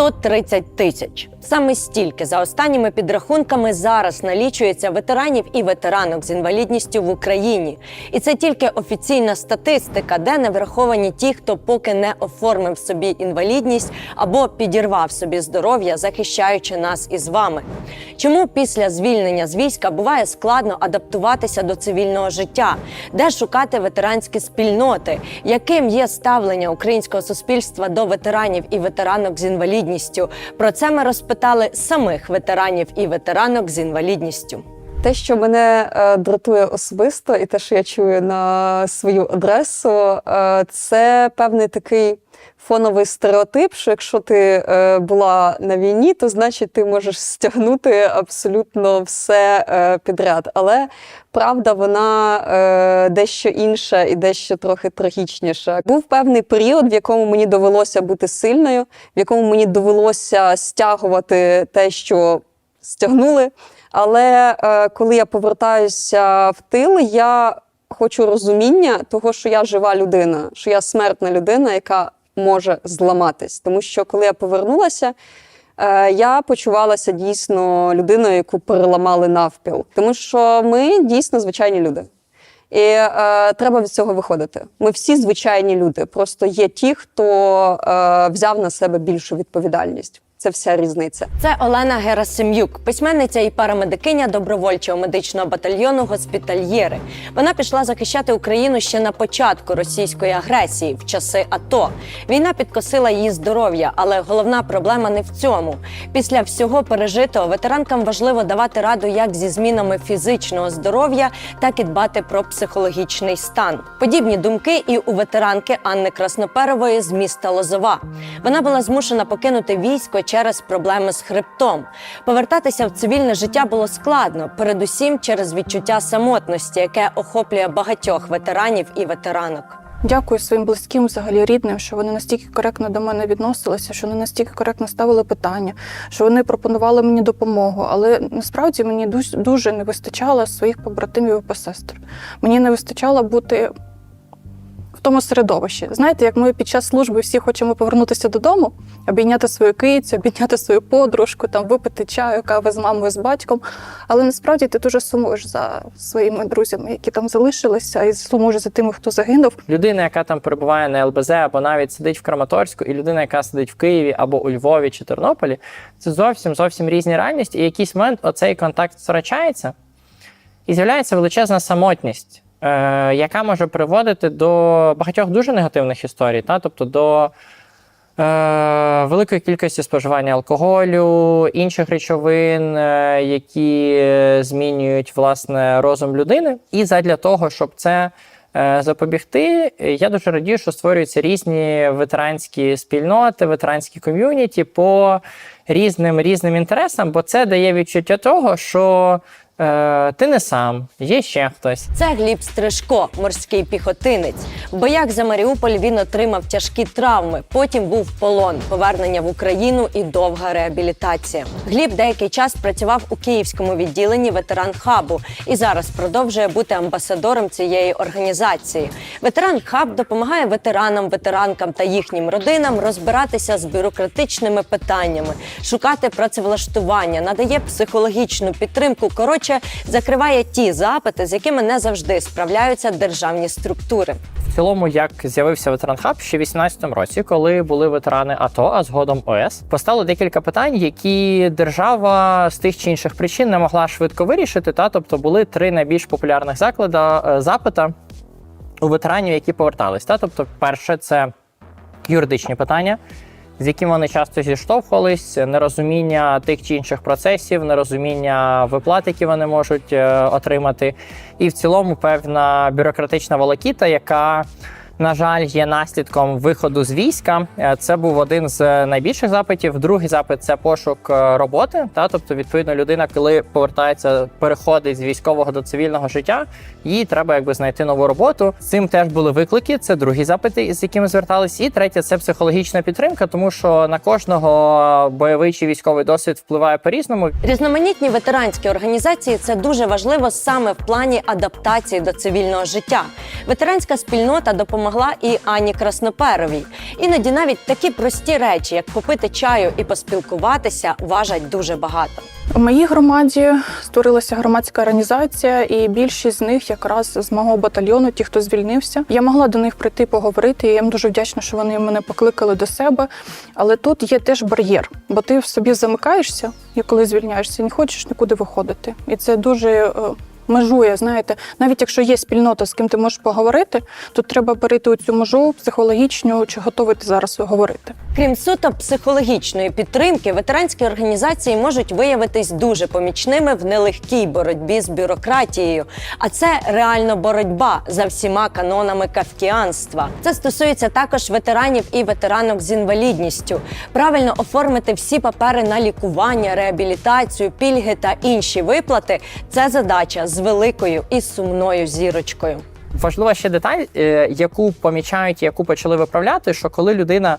130 тисяч. Саме стільки за останніми підрахунками зараз налічується ветеранів і ветеранок з інвалідністю в Україні. І це тільки офіційна статистика, де не враховані ті, хто поки не оформив собі інвалідність або підірвав собі здоров'я, захищаючи нас із вами. Чому після звільнення з війська буває складно адаптуватися до цивільного життя, де шукати ветеранські спільноти, яким є ставлення українського суспільства до ветеранів і ветеранок з інвалідністю? Про це ми розпитали самих ветеранів і ветеранок з інвалідністю. Те, що мене е, дратує особисто, і те, що я чую на свою адресу, е, це певний такий фоновий стереотип, що якщо ти е, була на війні, то значить ти можеш стягнути абсолютно все е, підряд. Але правда, вона е, дещо інша і дещо трохи трагічніша. Був певний період, в якому мені довелося бути сильною, в якому мені довелося стягувати те, що стягнули. Але е, коли я повертаюся в тил, я хочу розуміння того, що я жива людина, що я смертна людина, яка може зламатись. Тому що коли я повернулася, е, я почувалася дійсно людиною, яку переламали навпіл. Тому що ми дійсно звичайні люди. І е, треба від цього виходити. Ми всі звичайні люди. Просто є ті, хто е, взяв на себе більшу відповідальність. Це вся різниця. Це Олена Герасим'юк, письменниця і парамедикиня добровольчого медичного батальйону Госпітальєри. Вона пішла захищати Україну ще на початку російської агресії в часи АТО. Війна підкосила її здоров'я, але головна проблема не в цьому. Після всього пережитого ветеранкам важливо давати раду як зі змінами фізичного здоров'я, так і дбати про психологічний стан. Подібні думки і у ветеранки Анни Красноперової з міста Лозова. Вона була змушена покинути військо через проблеми з хребтом. Повертатися в цивільне життя було складно, передусім через відчуття самотності, яке охоплює багатьох ветеранів і ветеранок. Дякую своїм близьким, взагалі рідним, що вони настільки коректно до мене відносилися, що вони настільки коректно ставили питання, що вони пропонували мені допомогу. Але насправді мені дуже, не вистачало своїх побратимів і посестер. Мені не вистачало бути в тому середовищі. Знаєте, як ми під час служби всі хочемо повернутися додому, обійняти свою кицю, обійняти свою подружку, там випити чаю, кави з мамою, з батьком. Але насправді ти дуже сумуєш за своїми друзями, які там залишилися, і сумуєш за тими, хто загинув. людина, яка там перебуває на ЛБЗ або навіть сидить в Краматорську, і людина, яка сидить в Києві або у Львові чи Тернополі, це зовсім зовсім різні реальності. І якийсь момент оцей контакт втрачається, і з'являється величезна самотність, е, яка може приводити до багатьох дуже негативних історій, та? тобто до е, великої кількості споживання алкоголю, інших речовин, е, які змінюють власне розум людини. І задля того, щоб це е, запобігти, я дуже радію, що створюються різні ветеранські спільноти, ветеранські ком'юніті по різним різним інтересам, бо це дає відчуття того, що е, ти не сам, є ще хтось. Це Гліб Стрижко, морський піхотинець. В боях за Маріуполь він отримав тяжкі травми. Потім був полон, повернення в Україну і довга реабілітація. Гліб деякий час працював у київському відділенні ветеран хабу і зараз продовжує бути амбасадором цієї організації. Ветеран хаб допомагає ветеранам, ветеранкам та їхнім родинам розбиратися з бюрократичними питаннями, шукати працевлаштування, надає психологічну підтримку. Коротше, закриває ті запити, з якими не завжди справляються державні структури. В цілому, як з'явився ветеран хаб ще в 18-му році, коли були ветерани АТО, а згодом ОС, постало декілька питань, які держава з тих чи інших причин не могла швидко вирішити. Та тобто були три найбільш популярних заклада е, запита у ветеранів, які повертались. Та тобто, перше це юридичні питання. З яким вони часто зіштовхувались, нерозуміння тих чи інших процесів, нерозуміння виплат, які вони можуть е, отримати, і в цілому певна бюрократична волокіта, яка на жаль, є наслідком виходу з війська. Е, Це був один з найбільших запитів. Другий запит це пошук е, роботи. Та тобто, відповідно, людина, коли повертається, переходить з військового до цивільного життя, їй треба якби знайти нову роботу. Цим теж були виклики. Це другі запити, з якими звертались. І третє це психологічна підтримка, тому що на кожного бойовий чи військовий досвід впливає по-різному. Різноманітні ветеранські організації це дуже важливо саме в плані адаптації до цивільного життя. Ветеранська спільнота допомагає допомогла і Ані Красноперовій. Іноді навіть такі прості речі, як попити чаю і поспілкуватися, важать дуже багато. У моїй громаді створилася громадська організація, і більшість з них якраз з мого батальйону, ті, хто звільнився. Я могла до них прийти поговорити. і Я їм дуже вдячна, що вони мене покликали до себе. Але тут є теж бар'єр, бо ти в собі замикаєшся, і коли звільняєшся, не хочеш нікуди виходити. І це дуже. Межує, знаєте, навіть якщо є спільнота, з ким ти можеш поговорити, то треба перейти у цю межу психологічну, чи готовий ти зараз говорити. Крім суто психологічної підтримки, ветеранські організації можуть виявитись дуже помічними в нелегкій боротьбі з бюрократією. А це реально боротьба за всіма канонами кавкіанства. Це стосується також ветеранів і ветеранок з інвалідністю. Правильно оформити всі папери на лікування, реабілітацію, пільги та інші виплати це задача з великою і сумною зірочкою. Важлива ще деталь, е, яку помічають, яку почали виправляти, що коли людина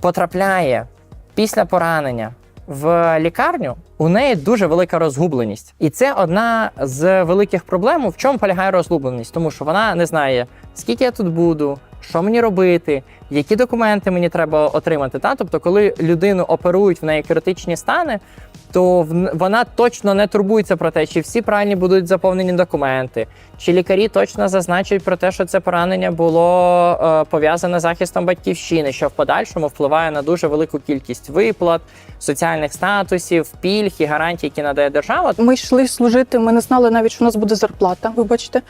потрапляє після поранення в лікарню, у неї дуже велика розгубленість. І це одна з великих проблем, в чому полягає розгубленість, тому що вона не знає, скільки я тут буду, що мені робити, які документи мені треба отримати. Та? Тобто, коли людину оперують в неї критичні стани, то вона точно не турбується про те, чи всі правильні будуть заповнені документи, чи лікарі точно зазначать про те, що це поранення було е, пов'язане з захистом батьківщини, що в подальшому впливає на дуже велику кількість виплат, соціальних статусів, пільг і гарантій, які надає держава. Ми йшли служити, ми не знали навіть, що у нас буде зарплата. Вибачте.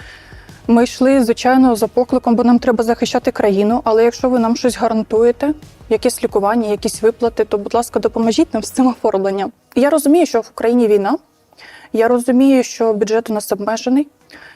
Ми йшли, звичайно, за покликом, бо нам треба захищати країну. Але якщо ви нам щось гарантуєте, якесь лікування, якісь виплати, то, будь ласка, допоможіть нам з цим оформленням. Я розумію, що в Україні війна. Я розумію, що бюджет у нас обмежений.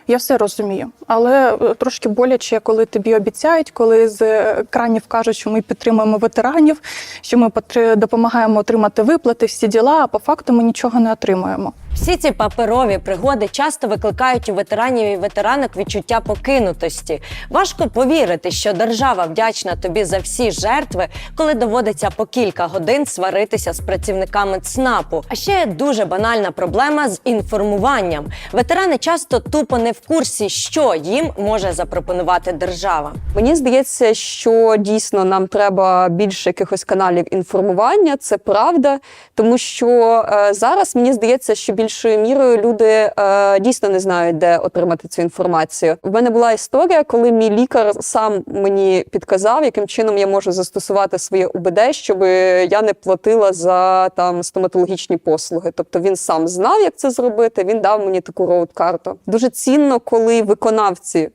Я все розумію, але е, трошки боляче, коли тобі обіцяють, коли з е, екранів кажуть, що ми підтримуємо ветеранів, що ми допомагаємо отримати виплати, всі діла, а по факту ми нічого не отримуємо. Всі ці паперові пригоди часто викликають у ветеранів і ветеранок відчуття покинутості. Важко повірити, що держава вдячна тобі за всі жертви, коли доводиться по кілька годин сваритися з працівниками ЦНАПу. А ще дуже банальна проблема з інформуванням. Ветерани часто тупо не в курсі, що їм може запропонувати держава. Мені здається, що дійсно нам треба більше якихось каналів інформування. Це правда, тому що е, зараз мені здається, що більшою мірою люди е, дійсно не знають, де отримати цю інформацію. В мене була історія, коли мій лікар сам мені підказав, яким чином я можу застосувати своє УБД, щоб я не платила за там стоматологічні послуги. Тобто він сам знав, як це зробити. Він дав мені таку роуд-карту. Дуже цінно, коли виконавці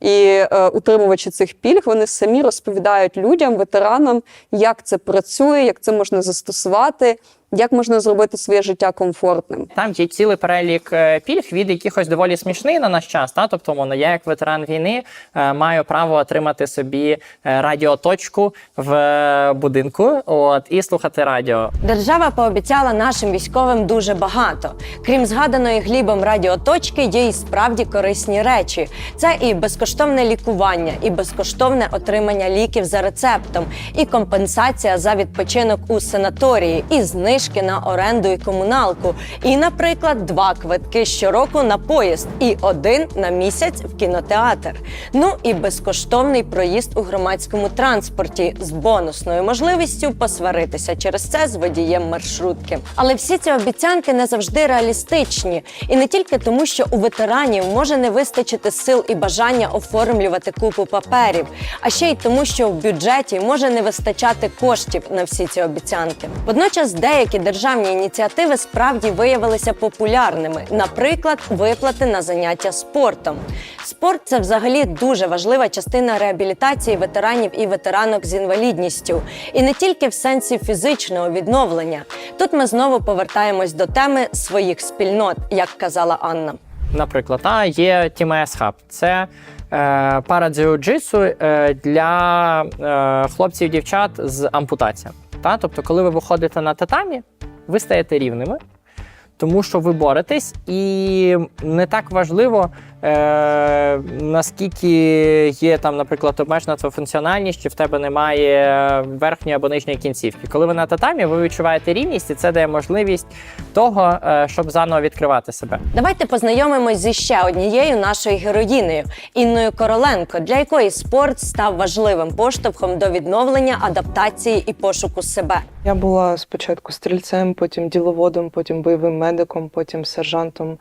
і е, утримувачі цих пільг вони самі розповідають людям, ветеранам, як це працює, як це можна застосувати, як можна зробити своє життя комфортним. Там є цілий перелік е, пільг від якихось доволі смішний на наш час. Та? Тобто, мовно, я як ветеран війни е, маю право отримати собі е, радіоточку в будинку от, і слухати радіо. Держава пообіцяла нашим військовим дуже багато. Крім згаданої глібом радіоточки, є і справді корисні речі. Це і безкоштовне лікування, і безкоштовне отримання ліків за рецептом, і компенсація за відпочинок у санаторії, і знижки на оренду і комуналку. І, наприклад, два квитки щороку на поїзд, і один на місяць в кінотеатр. Ну і безкоштовний проїзд у громадському транспорті з бонусною можливістю посваритися через це з водієм маршрутки. Але всі ці обіцянки не завжди реалістичні, і не тільки тому, що у ветеранів може не вистачити сил і бажання оформлювати купу паперів, а ще й тому, що в бюджеті може не вистачати коштів на всі ці обіцянки. Водночас деякі державні ініціативи справді виявилися популярними, наприклад, виплати на заняття спортом. Спорт це взагалі дуже важлива частина реабілітації ветеранів і ветеранок з інвалідністю, і не тільки в сенсі фізичного відновлення. Тут ми знову повертаємось до теми своїх спільнот, як казала Анна. Наприклад, а є TMS Hub. Це е, пара джиу-джитсу е, для е, хлопців і дівчат з ампутаціями. Та? Тобто, коли ви виходите на татамі, ви стаєте рівними, тому що ви боретесь, і не так важливо, Е, наскільки є там, наприклад, обмежена твоя функціональність, чи в тебе немає верхньої або нижньої кінцівки. Коли ви на татамі, ви відчуваєте рівність, і це дає можливість того, е, щоб заново відкривати себе. Давайте познайомимось зі ще однією нашою героїнею Інною Короленко, для якої спорт став важливим поштовхом до відновлення, адаптації і пошуку себе. Я була спочатку стрільцем, потім діловодом, потім бойовим медиком, потім сержантом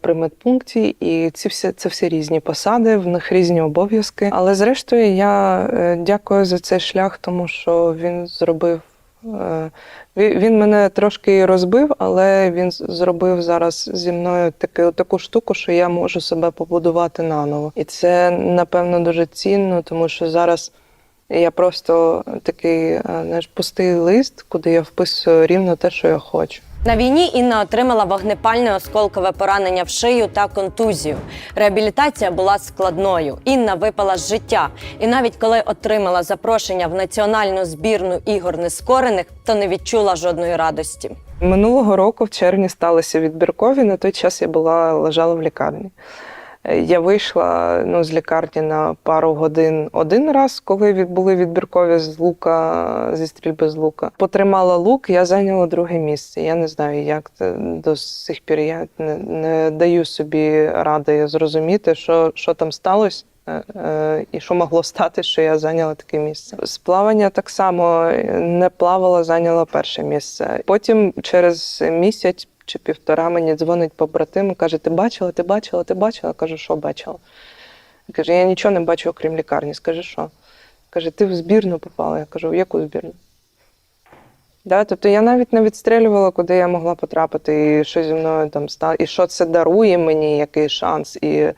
при медпункті. І ці всі це всі різні посади, в них різні обов'язки. Але зрештою я е, дякую за цей шлях, тому що він зробив. е, Він мене трошки розбив, але він зробив зараз зі мною таку, таку штуку, що я можу себе побудувати наново. І це напевно дуже цінно, тому що зараз я просто такий е, знаєш, пустий лист, куди я вписую рівно те, що я хочу. На війні Інна отримала вогнепальне осколкове поранення в шию та контузію. Реабілітація була складною. Інна випала з життя. І навіть коли отримала запрошення в національну збірну ігор нескорених, то не відчула жодної радості. Минулого року, в червні, сталися відбіркові. На той час я була лежала в лікарні. Е, Я вийшла ну, з лікарні на пару годин один раз, коли були відбіркові з лука, зі стрільби з лука. Потримала лук, я зайняла друге місце. Я не знаю, як це до сих пір. Я не, не даю собі ради зрозуміти, що, що там сталося. Е, е, І що могло стати, що я зайняла таке місце. З плавання так само не плавала, зайняла перше місце. Потім через місяць чи півтора мені дзвонить побратим і каже: Ти бачила, ти бачила, ти бачила? Кажу, що бачила. Каже, я нічого не бачу, окрім лікарні. Скажи, що? Каже, ти в збірну попала. Я кажу, в яку збірну? Да, тобто я навіть не відстрілювала, куди я могла потрапити, і що зі мною там стало, і що це дарує мені, який шанс, і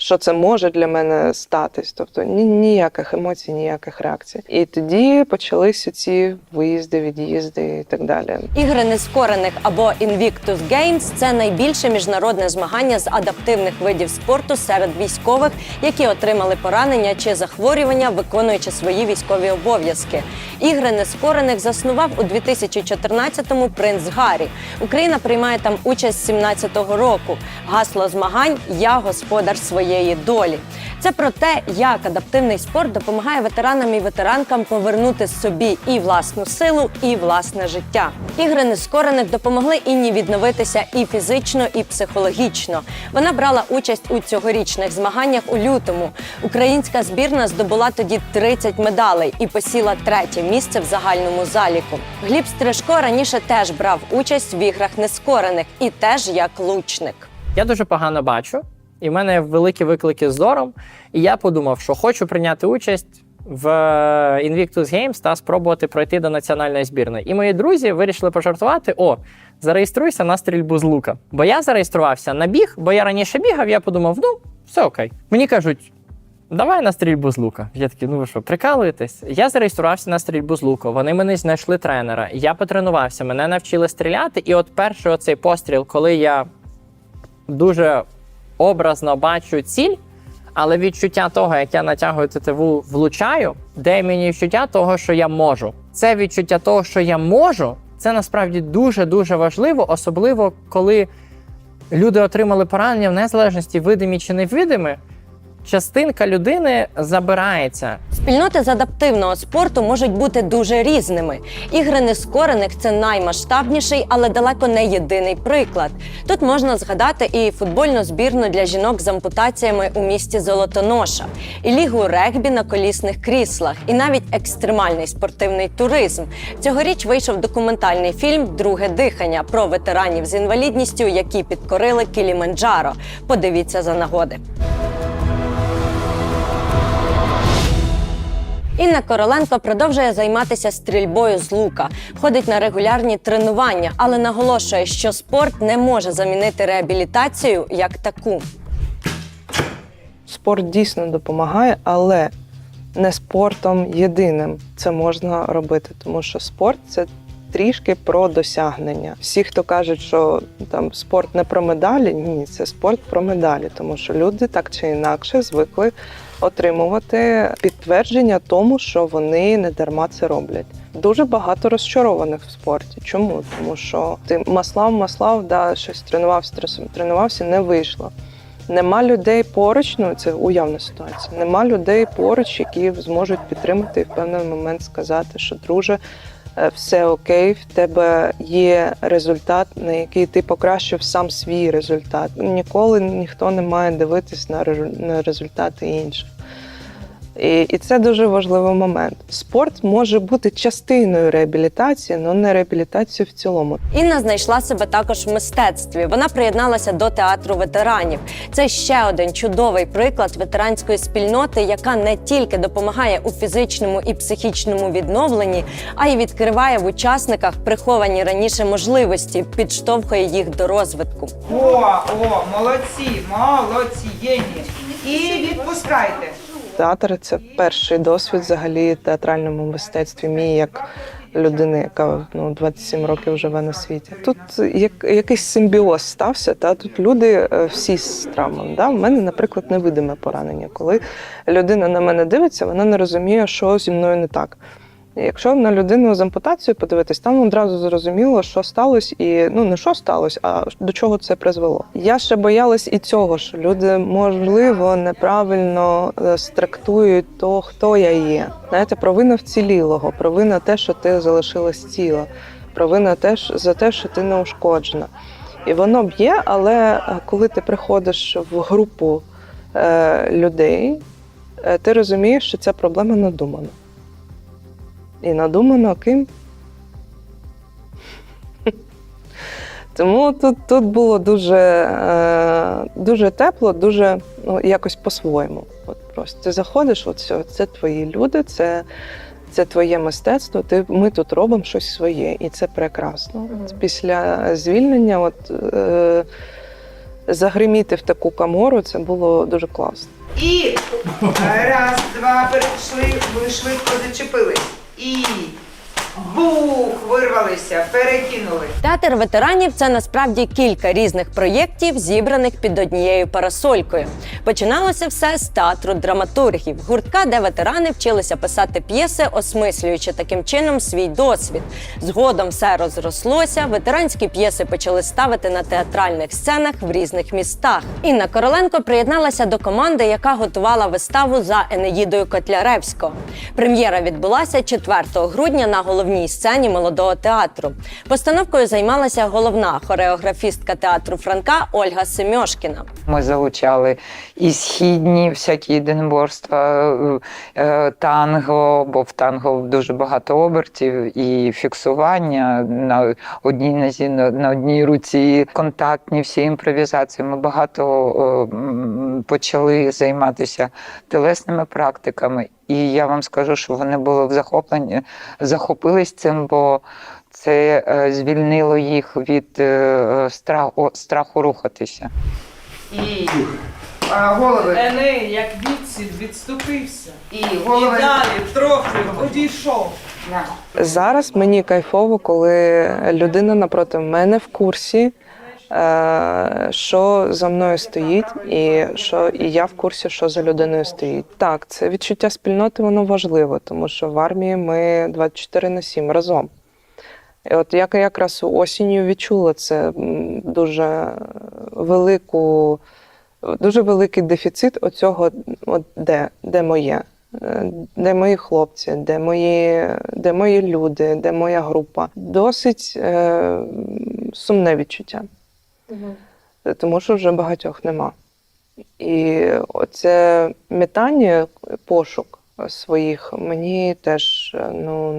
що це може для мене статись. Тобто ні, ніяких емоцій, ніяких реакцій. І тоді почалися ці виїзди, від'їзди і так далі. Ігри нескорених або Invictus Games – це найбільше міжнародне змагання з адаптивних видів спорту серед військових, які отримали поранення чи захворювання, виконуючи свої військові обов'язки. Ігри нескорених заснував у 2014-му принц Гаррі. Україна приймає там участь з 17-го року. Гасло змагань Я господар своєї долі. Це про те, як адаптивний спорт допомагає ветеранам і ветеранкам повернути собі і власну силу, і власне життя. Ігри нескорених допомогли Інні відновитися і фізично, і психологічно. Вона брала участь у цьогорічних змаганнях у лютому. Українська збірна здобула тоді 30 медалей і посіла третє місце в загальному заліку. Гліб Стрижко раніше теж брав участь в іграх нескорених і теж як лучник. Я дуже погано бачу, і в мене великі виклики з зором. І я подумав, що хочу прийняти участь в е, Invictus Games та спробувати пройти до національної збірної. І мої друзі вирішили пожартувати: о, зареєструйся на стрільбу з лука. Бо я зареєструвався на біг, бо я раніше бігав, я подумав, ну, все окей. Мені кажуть. Давай на стрільбу з лука. Я такий, ну ви що, прикалуєтесь? Я зареєструвався на стрільбу з лука. Вони мене знайшли тренера. Я потренувався, мене навчили стріляти. І от перший оцей постріл, коли я дуже образно бачу ціль, але відчуття того, як я натягую тетиву, влучаю, де мені відчуття того, що я можу. Це відчуття того, що я можу, це насправді дуже дуже важливо, особливо коли люди отримали поранення в незалежності, видимі чи невидимі. Частинка людини забирається. Спільноти з адаптивного спорту можуть бути дуже різними. Ігри нескорених це наймасштабніший, але далеко не єдиний приклад. Тут можна згадати і футбольну збірну для жінок з ампутаціями у місті Золотоноша, і лігу регбі на колісних кріслах, і навіть екстремальний спортивний туризм. Цьогоріч вийшов документальний фільм Друге дихання про ветеранів з інвалідністю, які підкорили Кіліманджаро. Подивіться за нагоди. Інна Короленко продовжує займатися стрільбою з лука, ходить на регулярні тренування, але наголошує, що спорт не може замінити реабілітацію як таку. Спорт дійсно допомагає, але не спортом єдиним це можна робити, тому що спорт це трішки про досягнення. Всі, хто кажуть, що там спорт не про медалі, ні, це спорт про медалі, тому що люди так чи інакше звикли отримувати підтвердження тому, що вони не дарма це роблять. Дуже багато розчарованих в спорті. Чому? Тому що ти маслав, маслав, да, щось тренувався, тренувався, не вийшло. Нема людей поруч, ну це уявна ситуація. Нема людей поруч, які зможуть підтримати і в певний момент сказати, що друже, все окей, в тебе є результат, на який ти покращив сам свій результат. Ніколи ніхто не має дивитись на результати інших. І, і це дуже важливий момент. Спорт може бути частиною реабілітації, але не реабілітацією в цілому. Інна знайшла себе також в мистецтві. Вона приєдналася до театру ветеранів. Це ще один чудовий приклад ветеранської спільноти, яка не тільки допомагає у фізичному і психічному відновленні, а й відкриває в учасниках приховані раніше можливості, підштовхує їх до розвитку. О, о, молодці, молодці, єні. І відпускайте. Театр це перший досвід взагалі в театральному мистецтві. Мій як людини, яка ну 27 років живе на світі. Тут як якийсь симбіоз стався. Та тут люди е, всі з травмами. Да? У мене, наприклад, невидиме поранення. Коли людина на мене дивиться, вона не розуміє, що зі мною не так. Якщо на людину з ампутацією подивитись, там одразу зрозуміло, що сталося, і ну не що сталося, а до чого це призвело. Я ще боялась і цього, що люди можливо неправильно е, страктують то, хто я є. Знаєте, провина вцілілого, провина те, що ти залишилась ціла, провина теж за те, що ти не ушкоджена. І воно б'є, але е, коли ти приходиш в групу е, людей, е, ти розумієш, що ця проблема надумана. І надумано ким. Тому тут, тут було дуже, е, дуже тепло, дуже ну, якось по-своєму. От просто ти заходиш, от все, це твої люди, це, це твоє мистецтво. Ти, ми тут робимо щось своє, і це прекрасно. От Після звільнення, от, е, загриміти в таку камору, це було дуже класно. І раз, два, перейшли, ви швидко зачепились. І бух, вирвалися, перекинули. Театр ветеранів це насправді кілька різних проєктів, зібраних під однією парасолькою. Починалося все з театру драматургів, гуртка, де ветерани вчилися писати п'єси, осмислюючи таким чином свій досвід. Згодом все розрослося. Ветеранські п'єси почали ставити на театральних сценах в різних містах. Інна Короленко приєдналася до команди, яка готувала виставу за Енеїдою Котляревського. Прем'єра відбулася 4 грудня на головній сцені молодого театру. Постановкою займалася головна хореографістка театру Франка Ольга Семьошкіна. Ми залучали і східні всякі єдиноборства, е, е, танго, бо в танго дуже багато обертів і фіксування на одній нозі, на на одній руці, контактні всі імпровізації. Ми багато е, почали займатися телесними практиками. І я вам скажу, що вони були в захопленні, захопились цим, бо це е, звільнило їх від е, страху, страху рухатися. І а, голови. Еней, як відсід, відступився. І І далі трохи одійшов. Зараз мені кайфово, коли людина напроти мене в курсі, що за мною стоїть, і що і я в курсі, що за людиною стоїть. Так, це відчуття спільноти, воно важливо, тому що в армії ми 24 на 7 разом. І от я якраз осінню відчула це дуже велику, дуже великий дефіцит оцього, от де, де моє. Е, Де мої хлопці, де мої, де мої люди, де моя група. Досить е, сумне відчуття. Тому що вже багатьох нема. І оце метання, пошук своїх мені теж е, ну,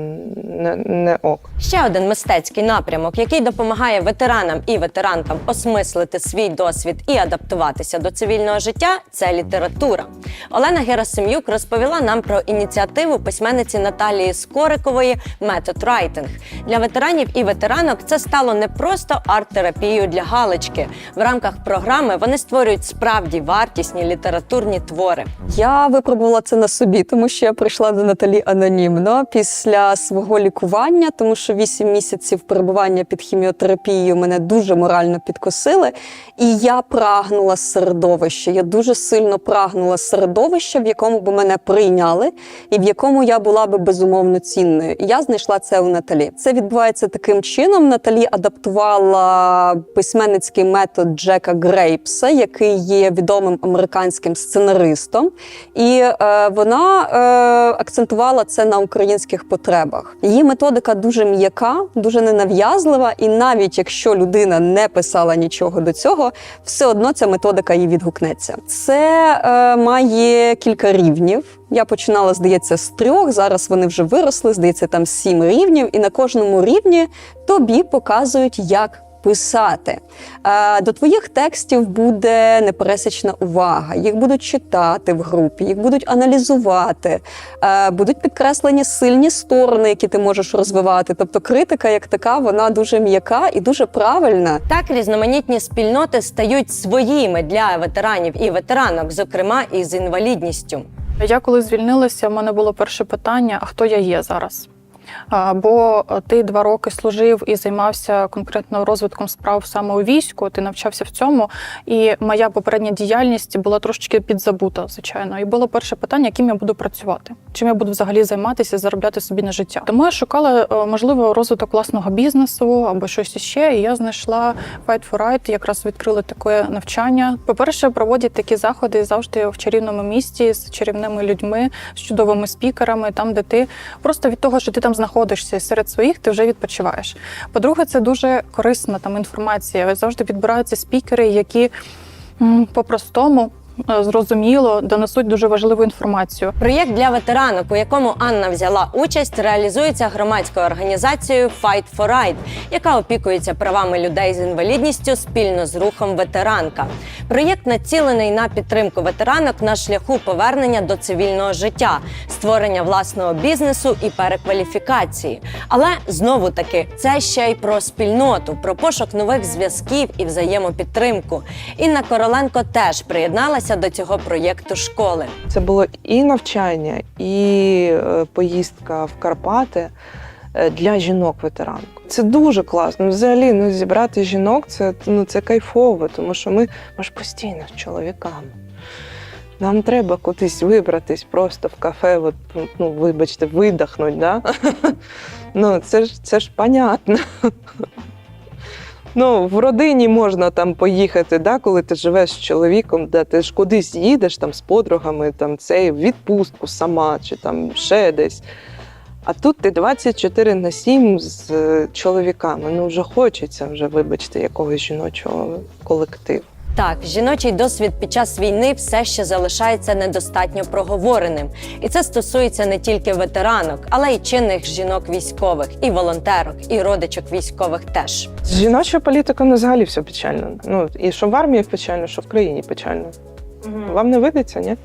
не, не ок. Ще один мистецький напрямок, який допомагає ветеранам і ветеранкам осмислити свій досвід і адаптуватися до цивільного життя це література. Олена Герасим'юк розповіла нам про ініціативу письменниці Наталії Скорикової Метод Райтинг. Для ветеранів і ветеранок це стало не просто арт-терапією для галочки. В рамках програми вони створюють справді вартісні літературні твори. Я випробувала це на собі, тому що я прийшла до Наталі анонімно після свого лікування, тому що 8 місяців перебування під хіміотерапією мене дуже морально підкосили. І я прагнула середовища. Я дуже сильно прагнула середовища, в якому б мене прийняли, і в якому я була би безумовно цінною. Я знайшла це у Наталі. Це відбувається таким чином. Наталі адаптувала письменницький метод Джека Грейпса, який є відомим американським сценаристом, і е, вона е, акцентувала це на українських потребах. Її методика дуже м'яка, дуже ненав'язлива, і навіть якщо людина не писала нічого до цього, все одно ця методика їй відгукнеться. Це е, має кілька рівнів. Я починала, здається, з трьох. Зараз вони вже виросли, здається, там сім рівнів, і на кожному рівні тобі показують, як писати. Е, До твоїх текстів буде непересічна увага. Їх будуть читати в групі, їх будуть аналізувати, е, будуть підкреслені сильні сторони, які ти можеш розвивати. Тобто критика, як така, вона дуже м'яка і дуже правильна. Так різноманітні спільноти стають своїми для ветеранів і ветеранок, зокрема і з інвалідністю. Я коли звільнилася, в мене було перше питання: а хто я є зараз? А, Бо ти два роки служив і займався конкретно розвитком справ саме у війську, ти навчався в цьому. І моя попередня діяльність була трошечки підзабута, звичайно. І було перше питання, яким я буду працювати, чим я буду взагалі займатися, заробляти собі на життя. Тому я шукала е, можливо розвиток власного бізнесу або щось іще. І я знайшла Fight for Right, якраз відкрили таке навчання. По-перше, проводять такі заходи завжди в чарівному місті з чарівними людьми, з чудовими спікерами, там, де ти просто від того, що ти там знаходишся серед своїх, ти вже відпочиваєш. По-друге, це дуже корисна там інформація. Завжди підбираються спікери, які по-простому. Е, Зрозуміло, донесуть дуже важливу інформацію. Проєкт для ветеранок, у якому Анна взяла участь, реалізується громадською організацією Fight for Right, яка опікується правами людей з інвалідністю спільно з рухом ветеранка. Проєкт націлений на підтримку ветеранок на шляху повернення до цивільного життя, створення власного бізнесу і перекваліфікації. Але знову таки це ще й про спільноту, про пошук нових зв'язків і взаємопідтримку. Інна Короленко теж приєдналася до цього проєкту школи. Це було і навчання, і е, поїздка в Карпати е, для жінок-ветеранок. Це дуже класно. Взагалі, ну зібрати жінок це, ну, це кайфово, тому що ми, ми ж постійно з чоловіками. Нам треба кудись вибратись просто в кафе, от, ну, вибачте, видихнуть, да? ну, це ж це ж понятно. Ну, в родині можна там поїхати, да, коли ти живеш з чоловіком, да, ти ж кудись їдеш там з подругами, там цей відпустку сама чи там ще десь. А тут ти 24 на 7 з е, чоловіками. Ну вже хочеться вже, вибачте, якогось жіночого колективу. Так, жіночий досвід під час війни все ще залишається недостатньо проговореним, і це стосується не тільки ветеранок, але й чинних жінок військових, і волонтерок, і родичок військових теж. З жіночою політикою ну, взагалі все печально. Ну і що в армії печально, що в країні печально. Вам не видиться, ні?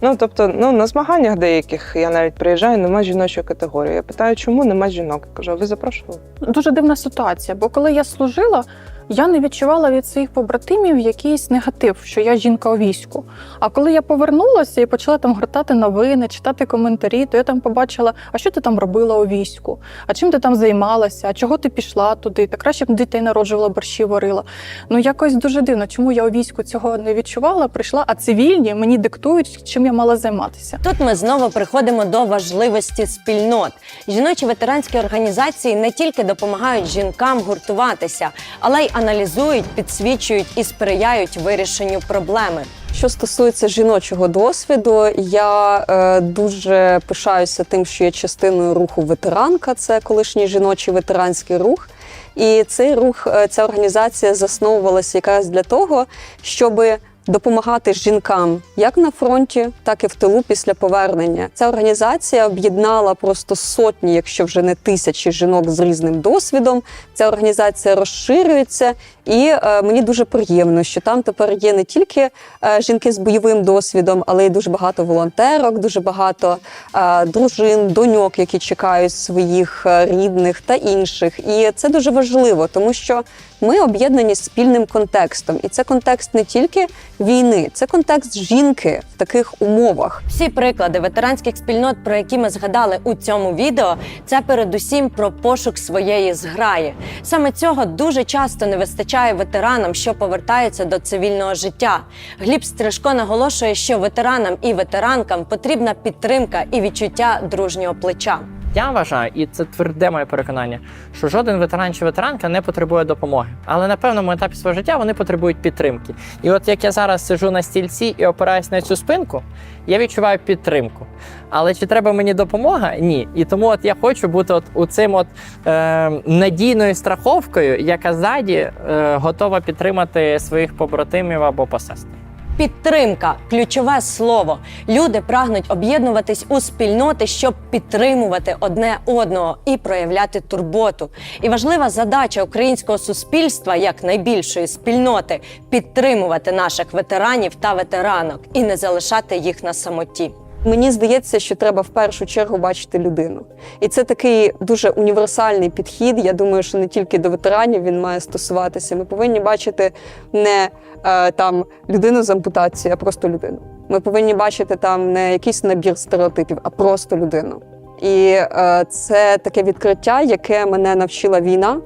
Ну тобто, ну на змаганнях деяких я навіть приїжджаю, нема жіночої категорії. Я питаю, чому нема жінок? Я кажу, а ви запрошували? Дуже дивна ситуація, бо коли я служила, я не відчувала від своїх побратимів якийсь негатив, що я жінка у війську. А коли я повернулася і почала там гортати новини, читати коментарі, то я там побачила, а що ти там робила у війську? А чим ти там займалася? А чого ти пішла туди? Та краще б дітей народжувала, борщі варила. Ну якось дуже дивно, чому я у війську цього не відчувала, прийшла, а цивільні мені диктують, чим я мала займатися. Тут ми знову приходимо до важливості спільнот. Жіночі ветеранські організації не тільки допомагають жінкам гуртуватися, але й аналізують, підсвічують і сприяють вирішенню проблеми. Що стосується жіночого досвіду, я е, дуже пишаюся тим, що є частиною руху ветеранка. Це колишній жіночий ветеранський рух. І цей рух, е, ця організація засновувалася якраз для того, щоби допомагати жінкам як на фронті, так і в тилу після повернення. Ця організація об'єднала просто сотні, якщо вже не тисячі жінок з різним досвідом. Ця організація розширюється, і е, мені дуже приємно, що там тепер є не тільки е, жінки з бойовим досвідом, але й дуже багато волонтерок, дуже багато е, дружин, доньок, які чекають своїх рідних та інших. І це дуже важливо, тому що Ми об'єднані спільним контекстом, і це контекст не тільки війни, це контекст жінки в таких умовах. Всі приклади ветеранських спільнот, про які ми згадали у цьому відео, це передусім про пошук своєї зграї. Саме цього дуже часто не вистачає ветеранам, що повертаються до цивільного життя. Гліб Стрижко наголошує, що ветеранам і ветеранкам потрібна підтримка і відчуття дружнього плеча. Я вважаю, і це тверде моє переконання, що жоден ветеран чи ветеранка не потребує допомоги. Але на певному етапі свого життя вони потребують підтримки. І от як я зараз сижу на стільці і опираюсь на цю спинку, я відчуваю підтримку. Але чи треба мені допомога? Ні. І тому от я хочу бути от у цим от е, надійною страховкою, яка ззаді е, готова підтримати своїх побратимів або посестер. Підтримка ключове слово. Люди прагнуть об'єднуватись у спільноти, щоб підтримувати одне одного і проявляти турботу. І важлива задача українського суспільства, як найбільшої спільноти, підтримувати наших ветеранів та ветеранок і не залишати їх на самоті. Мені здається, що треба в першу чергу бачити людину, і це такий дуже універсальний підхід. Я думаю, що не тільки до ветеранів він має стосуватися. Ми повинні бачити не е, там людину з ампутацією, а просто людину. Ми повинні бачити там не якийсь набір стереотипів, а просто людину. І е, це таке відкриття, яке мене навчила війна,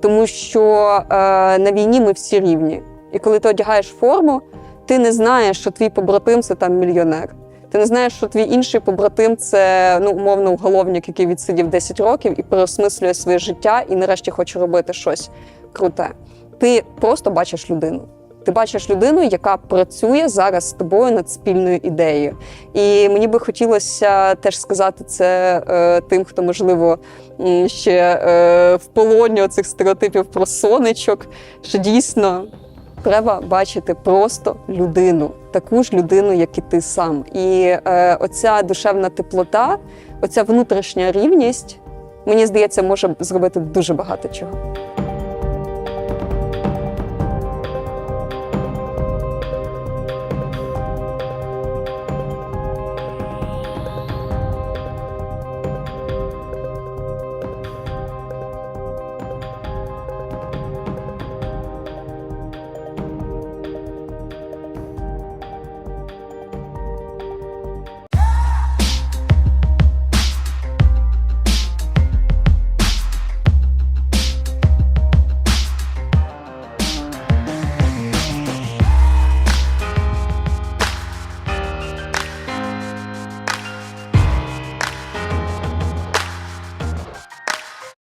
тому що е, на війні ми всі рівні. І коли ти одягаєш форму, ти не знаєш, що твій побратим це там мільйонер. Ти не знаєш, що твій інший побратим це ну умовно уголовник, який відсидів 10 років і переосмислює своє життя, і нарешті хоче робити щось круте. Ти просто бачиш людину. Ти бачиш людину, яка працює зараз з тобою над спільною ідеєю. І мені би хотілося теж сказати це е, тим, хто можливо ще е, в полоні оцих стереотипів про сонечок, що дійсно треба бачити просто людину, таку ж людину, як і ти сам. І е, оця душевна теплота, оця внутрішня рівність, мені здається, може зробити дуже багато чого.